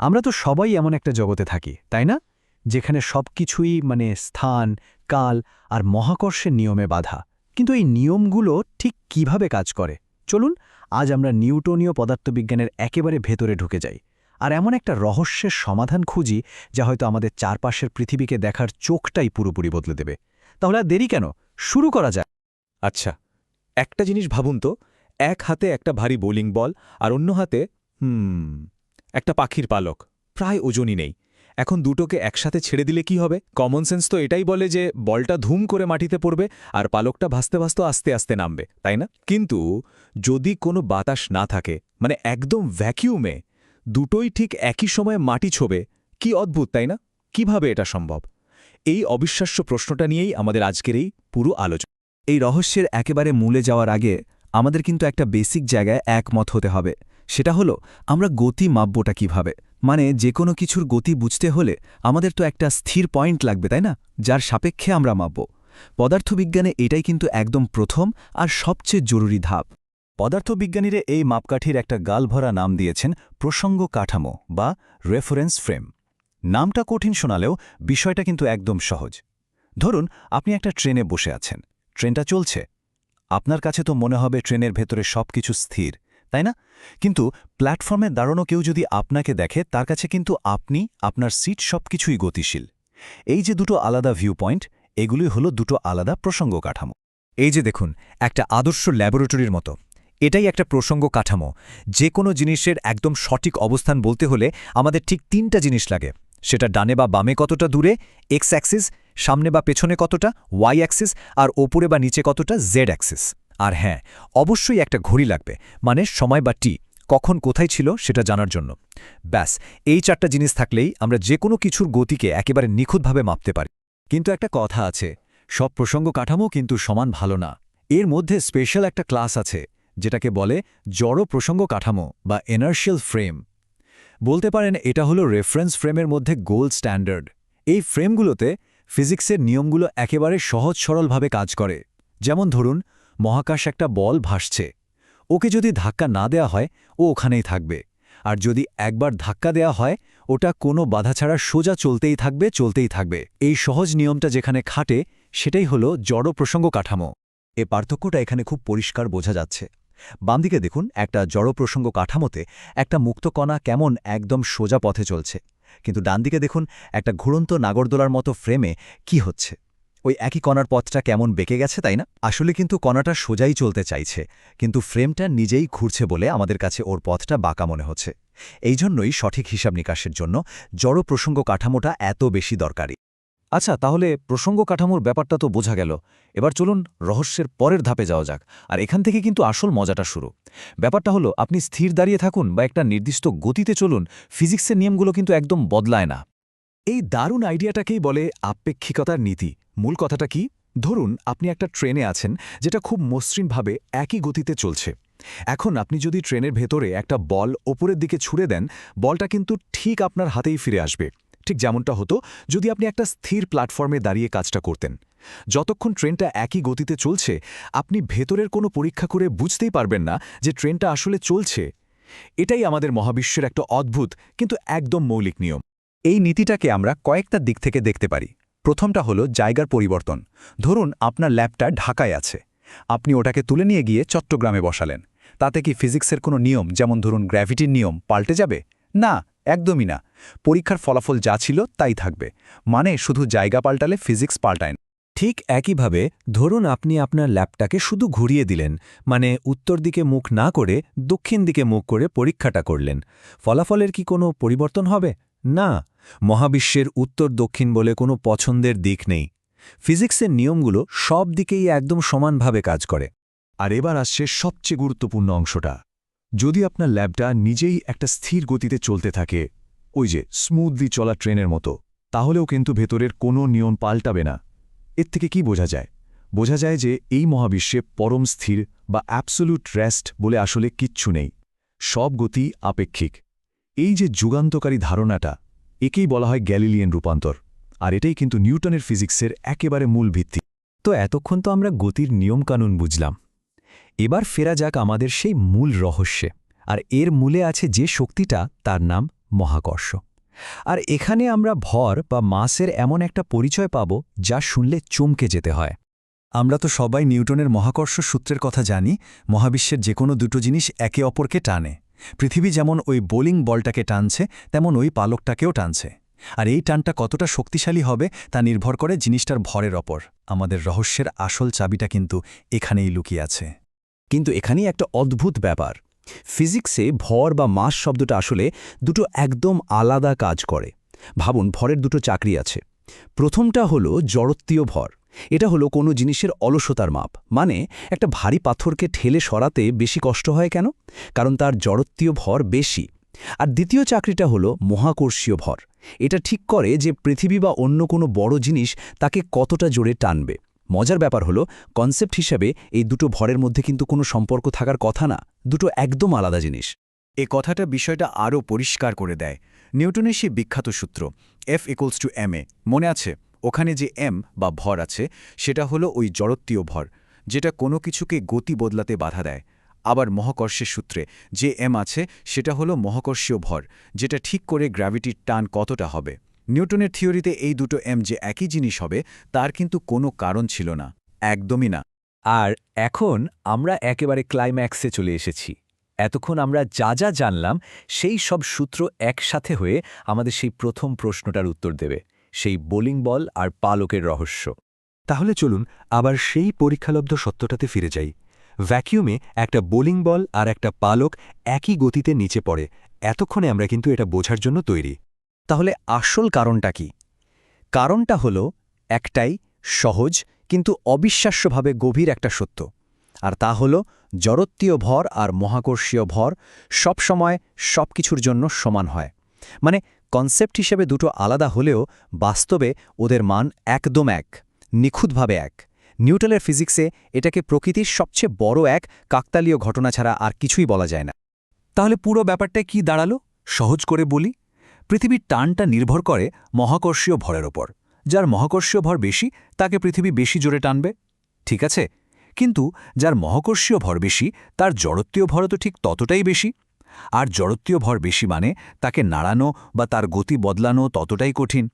আমরা তো সবাই এমন একটা জগতে থাকি, তাই না? যেখানে সব কিছুই মানে স্থান, কাল আর মহাকর্ষের নিয়মে বাধা। কিন্তু এই নিয়মগুলো ঠিক কীভাবে কাজ করে? চলুন, আজ আমরা নিউটনীয় পদার্থবিজ্ঞানের একেবারে ভেতরে ঢুকে যাই। আর এমন একটা রহস্যের সমাধান খুঁজি, যা হয়তো আমাদের চারপাশের পৃথিবীকে দেখার চোখটাই পুরোপুরি বদলে দেবে। তাহলে আর দেরি কেন? শুরু করা যায় আচ্ছা একটা জিনিস ভাবুন তো, এক হাতে একটা ভারী বোলিং বল আর অন্য হাতে, হুম একটা পাখির পালক। প্রায় ওজনই নেই। এখন দুটোকে একসাথে ছেড়ে দিলে কি হবে? কমন সেন্স তো এটাই বলে যে, বলটা ধুম করে মাটিতে পড়বে আর পালকটা ভাসতে ভাসতে আস্তে আস্তে নামবে, তাই না? কিন্তু যদি কোনো বাতাস না থাকে মানে একদম ভ্যাকিউমে দুটোই ঠিক একই সময়ে মাটি ছোবে, কি অদ্ভুত, তাই না? কীভাবে এটা সম্ভব? এই অবিশ্বাস্য প্রশ্নটা নিয়েই আমাদের আজকের এই পুরো আলোচনা। এই রহস্যের একেবারে মূলে যাওয়ার আগে আমাদের কিন্তু একটা বেসিক জায়গায় একমত হতে হবে। সেটা হলো, আমরা গতি মাপবটা কীভাবে? মানে যে কোনো কিছুর গতি বুঝতে হলে আমাদের তো একটা স্থির পয়েন্ট লাগবে, তাই না? যার সাপেক্ষে আমরা মাপব। পদার্থবিজ্ঞানে এটাই কিন্তু একদম প্রথম আর সবচেয়ে জরুরি ধাপ। পদার্থবিজ্ঞানীরা এই মাপকাঠির একটা গালভরা নাম দিয়েছেন প্রসঙ্গ কাঠামো বা রেফারেন্স ফ্রেম। নামটা কঠিন শোনালেও বিষয়টা কিন্তু একদম সহজ। ধরুন, আপনি একটা ট্রেনে বসে আছেন। ট্রেনটা চলছে। আপনার কাছে তো মনে হবে ট্রেনের ভেতরে সবকিছু স্থির। তাই না? কিন্তু প্ল্যাটফর্মে দাঁড়ানো কেউ যদি আপনাকে দেখে, তার কাছে কিন্তু আপনি, আপনার সিট সবকিছুই গতিশীল। এই যে দুটো আলাদা ভিউ পয়েন্ট এগুলি হলো দুটো আলাদা প্রসঙ্গ কাঠামো। এই যে দেখুন, একটা আদর্শ ল্যাবরেটরির মতো। এটাই একটা প্রসঙ্গ কাঠামো। যে কোনো জিনিসের একদম সঠিক অবস্থান বলতে হলে আমাদের ঠিক তিনটা জিনিস লাগে। সেটা ডানে বা বামে কতটা দূরে এক্স অ্যাক্সিস সামনে বা পেছনে কতটা ওয়াই অ্যাক্সিস আর ওপরে বা নিচে কতটা জেড অ্যাক্সিস আর হ্যাঁ অবশ্যই একটা ঘড়ি লাগবে মানে সময় বা টি, কখন কোথায় ছিল সেটা জানার জন্য। ব্যাস, এই চারটা জিনিস থাকলেই আমরা যে কোনো কিছুর গতিকে একেবারে নিখুঁতভাবে মাপতে পারি। কিন্তু একটা কথা আছে, সব প্রসঙ্গ কাঠামো কিন্তু সমান ভালো না। এর মধ্যে স্পেশাল একটা ক্লাস আছে, যেটাকে বলে জড় প্রসঙ্গ কাঠামো বা এনার্শিয়াল ফ্রেম বলতে পারেন এটা হলো রেফারেন্স ফ্রেমের মধ্যে গোল্ড স্ট্যান্ডার্ড এই ফ্রেমগুলোতে ফিজিক্সের নিয়মগুলো একেবারে সহজ সরলভাবে কাজ করে। যেমন ধরুন মহাকাশ একটা বল ভাসছে। ওকে যদি ধাক্কা না দেয়া হয়, ও ওখানেই থাকবে। আর যদি একবার ধাক্কা দেয়া হয়, ওটা কোনো বাধা ছাড়া সোজা চলতেই থাকবে চলতেই থাকবে। এই সহজ নিয়মটা যেখানে খাটে, সেটাই হলো জড় প্রসঙ্গ কাঠামো। এ পার্থক্যটা এখানে খুব পরিষ্কার বোঝা যাচ্ছে। বামদিকে দেখুন, একটা জড় প্রসঙ্গ কাঠামোতে একটা মুক্ত কণা কেমন একদম সোজা পথে চলছে। কিন্তু ডানদিকে দেখুন, একটা ঘুরন্ত নাগরদোলার মতো ফ্রেমে কি হচ্ছে। ওই একই কণার পথটা কেমন বেঁকে গেছে, তাই না? আসলে কিন্তু কণাটা সোজাই চলতে চাইছে, কিন্তু ফ্রেমটা নিজেই ঘুরছে বলে আমাদের কাছে ওর পথটা বাঁকা মনে হচ্ছে। এই জন্যই সঠিক হিসাব নিকাশের জন্য জড় প্রসঙ্গ কাঠামোটা এত বেশি দরকারি। আচ্ছা তাহলে প্রসঙ্গ কাঠামোর ব্যাপারটা তো বোঝা গেল। এবার চলুন রহস্যের পরের ধাপে যাওয়া যাক, আর এখান থেকে কিন্তু আসল মজাটা শুরু। ব্যাপারটা হলো, আপনি স্থির দাঁড়িয়ে থাকুন বা একটা নির্দিষ্ট গতিতে চলুন, ফিজিক্সের নিয়মগুলো কিন্তু একদম বদলায় না। এই দারুণ আইডিয়াটাকেই বলে আপেক্ষিকতার নীতি। মূল কথাটা কি? ধরুন, আপনি একটা ট্রেনে আছেন, যেটা খুব মসৃণভাবে একই গতিতে চলছে। এখন আপনি যদি ট্রেনের ভেতরে একটা বল ওপরের দিকে ছুড়ে দেন, বলটা কিন্তু ঠিক আপনার হাতেই ফিরে আসবে। ঠিক যেমনটা হতো যদি আপনি একটা স্থির প্ল্যাটফর্মে দাঁড়িয়ে কাজটা করতেন। যতক্ষণ ট্রেনটা একই গতিতে চলছে, আপনি ভেতরের কোনো পরীক্ষা করে বুঝতেই পারবেন না যে ট্রেনটা আসলে চলছে। এটাই আমাদের মহাবিশ্বের একটা অদ্ভুত, কিন্তু একদম মৌলিক নিয়ম। এই নীতিটাকে আমরা কয়েকটা দিক থেকে দেখতে পারি। প্রথমটা হলো জায়গার পরিবর্তন। ধরুন আপনার ল্যাবটা ঢাকায় আছে। আপনি ওটাকে তুলে নিয়ে গিয়ে চট্টগ্রামে বসালেন। তাতে কি ফিজিক্সের কোনো নিয়ম, যেমন ধরুন গ্র্যাভিটির নিয়ম, পাল্টে যাবে? না, একদমই না। পরীক্ষার ফলাফল যা ছিল তাই থাকবে। মানে শুধু জায়গা পাল্টালে ফিজিক্স পাল্টায় ঠিক একইভাবে ধরুন আপনি আপনার ল্যাবটাকে শুধু ঘুরিয়ে দিলেন মানে উত্তর দিকে মুখ না করে দক্ষিণ দিকে মুখ করে পরীক্ষাটা করলেন। ফলাফলের কি কোনো পরিবর্তন হবে? না। মহাবিশ্বের উত্তর দক্ষিণ বলে কোনো পছন্দের দিক নেই। ফিজিক্সের নিয়মগুলো সব দিকেই একদম সমানভাবে কাজ করে। আর এবার আসছে সবচেয়ে গুরুত্বপূর্ণ অংশটা। যদি আপনার ল্যাবটা নিজেই একটা স্থির গতিতে চলতে থাকে, ওই যে স্মুথলি চলা ট্রেনের মতো, তাহলেও কিন্তু ভেতরের কোনো নিয়ম পাল্টাবে না। এর থেকে কি বোঝা যায়? বোঝা যায় যে এই মহাবিশ্বে পরম স্থির বা অ্যাবসোলুট রেস্ট বলে আসলে কিচ্ছু নেই। সব গতি আপেক্ষিক। এই যে যুগান্তকারী ধারণাটা একেই বলা হয় গ্যালিলিয়ান রূপান্তর, আর এটাই কিন্তু নিউটনের ফিজিক্সের একেবারে মূল ভিত্তি। তো এতক্ষণ তো আমরা গতির নিয়মকানুন বুঝলাম। এবার ফেরা যাক আমাদের সেই মূল রহস্যে, আর এর মূলে আছে যে শক্তিটা, তার নাম মহাকর্ষ। আর এখানে আমরা ভর বা মাসের এমন একটা পরিচয় পাব যা শুনলে চমকে যেতে হয়। আমরা তো সবাই নিউটনের মহাকর্ষ সূত্রের কথা জানি, মহাবিশ্বের যে কোনো দুটো জিনিস একে অপরকে টানে। পৃথিবী যেমন ওই বোলিং বলটাকে টানছে, তেমন ওই পালকটাকেও টানছে। আর এই টানটা কতটা শক্তিশালী হবে, তা নির্ভর করে জিনিসটার ভরের ওপর। আমাদের রহস্যের আসল চাবিটা কিন্তু এখানেই লুকিয়ে আছে। কিন্তু এখানেই একটা অদ্ভুত ব্যাপার। ফিজিক্সে ভর বা মাস শব্দটা আসলে দুটো একদম আলাদা কাজ করে। ভাবুন, ভরের দুটো চাকরি আছে। প্রথমটা হলো জড়ত্বীয় ভর। এটা হলো কোনো জিনিসের অলসতার মাপ। মানে একটা ভারী পাথরকে ঠেলে সরাতে বেশি কষ্ট হয় কেন? কারণ তার জড়ত্বীয় ভর বেশি। আর দ্বিতীয় চাকরিটা হলো মহাকর্ষীয় ভর। এটা ঠিক করে যে পৃথিবী বা অন্য কোনো বড় জিনিস তাকে কতটা জোরে টানবে। মজার ব্যাপার হলো কনসেপ্ট হিসাবে এই দুটো ভরের মধ্যে কিন্তু কোনো সম্পর্ক থাকার কথা না, দুটো একদম আলাদা জিনিস। এ কথাটা বিষয়টা আরও পরিষ্কার করে দেয়। নিউটনের সেই বিখ্যাত সূত্র F equals to M A মনে আছে? ওখানে যে এম বা ভর আছে, সেটা হলো ওই জড়ত্বীয় ভর, যেটা কোনো কিছুকে গতি বদলাতে বাধা দেয়। আবার মহাকর্ষের সূত্রে যে এম আছে, সেটা হলো মহাকর্ষীয় ভর, যেটা ঠিক করে গ্র্যাভিটির টান কতটা হবে। নিউটনের থিওরিতে এই দুটো এম যে একই জিনিস হবে, তার কিন্তু কোনো কারণ ছিল না। একদমই না। আর এখন আমরা একেবারে ক্লাইম্যাক্সে চলে এসেছি। এতক্ষণ আমরা যা যা জানলাম, সেই সব সূত্র একসাথে হয়ে আমাদের সেই প্রথম প্রশ্নটার উত্তর দেবে। সেই বোলিং বল আর পালকের রহস্য। তাহলে চলুন আবার সেই পরীক্ষালব্ধ সত্যটাতে ফিরে যাই। ভ্যাকিউমে একটা বোলিং বল আর একটা পালক একই গতিতে নিচে পড়ে। এতক্ষণে আমরা কিন্তু এটা বোঝার জন্য তৈরি। তাহলে আসল কারণটা কি? কারণটা হল একটাই সহজ কিন্তু অবিশ্বাস্যভাবে গভীর একটা সত্য। আর তা হল জড়ত্বীয় ভর আর মহাকর্ষীয় ভর সবসময় সব কিছুর জন্য সমান হয়। মানে কনসেপ্ট হিসেবে দুটো আলাদা হলেও বাস্তবে ওদের মান একদম এক, নিখুঁতভাবে এক। নিউটনের ফিজিক্সে এটাকে প্রকৃতির সবচেয়ে বড় এক কাকতালীয় ঘটনা ছাড়া আর কিছুই বলা যায় না। তাহলে পুরো ব্যাপারটা কি দাঁড়াল? সহজ করে বলি, পৃথিবীর টানটা নির্ভর করে মহাকর্ষীয় ভরের ওপর। যার মহাকর্ষীয় ভর বেশি, তাকে পৃথিবী বেশি জোরে টানবে। ঠিক আছে? কিন্তু যার মহাকর্ষীয় ভর বেশি, তার জড়ত্বীয় ভরও তো ঠিক ততটাই বেশি। আর জড়ত্বীয় ভর বেশি মানে তাকে নাড়ানো বা তার গতি বদলানো ততটাই কঠিন।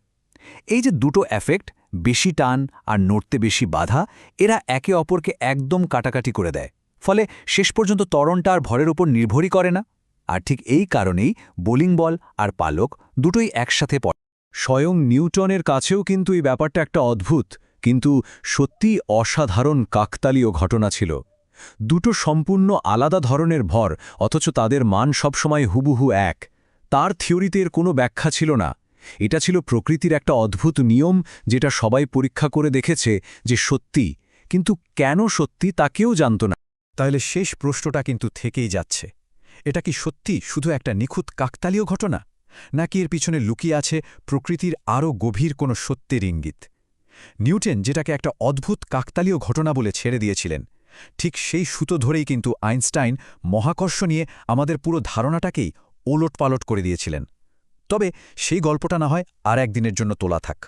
এই যে দুটো এফেক্ট বেশি টান আর নড়তে বেশি বাধা, এরা একে অপরকে একদম কাটাকাটি করে দেয়। ফলে শেষ পর্যন্ত ত্বরণটা আর ভরের উপর নির্ভরই করে না। আর ঠিক এই কারণেই বোলিং বল আর পালক দুটোই একসাথে পড়ে। স্বয়ং নিউটনের কাছেও কিন্তু এই ব্যাপারটা একটা অদ্ভুত, কিন্তু সত্যি অসাধারণ কাকতালীয় ঘটনা ছিল। দুটো সম্পূর্ণ আলাদা ধরনের ভর, অথচ তাদের মান সবসময় হুবহু এক। তার থিওরিতে এর কোনো ব্যাখ্যা ছিল না। এটা ছিল প্রকৃতির একটা অদ্ভুত নিয়ম, যেটা সবাই পরীক্ষা করে দেখেছে যে সত্যি। কিন্তু কেন সত্যি তা কেউ জানত না। তাহলে শেষ প্রশ্নটা কিন্তু থেকেই যাচ্ছে। এটা কি সত্যি শুধু একটা নিখুঁত কাকতালীয় ঘটনা? নাকি এর পিছনে লুকিয়ে আছে প্রকৃতির আরও গভীর কোনো সত্যের ইঙ্গিত? নিউটন যেটাকে একটা অদ্ভুত কাকতালীয় ঘটনা বলে ছেড়ে দিয়েছিলেন ঠিক সেই সুতো ধরেই কিন্তু আইনস্টাইন মহাকর্ষ নিয়ে আমাদের পুরো ধারণাটাকেই ওলট পালট করে দিয়েছিলেন। তবে সেই গল্পটা না হয় আর একদিনের জন্য তোলা থাক।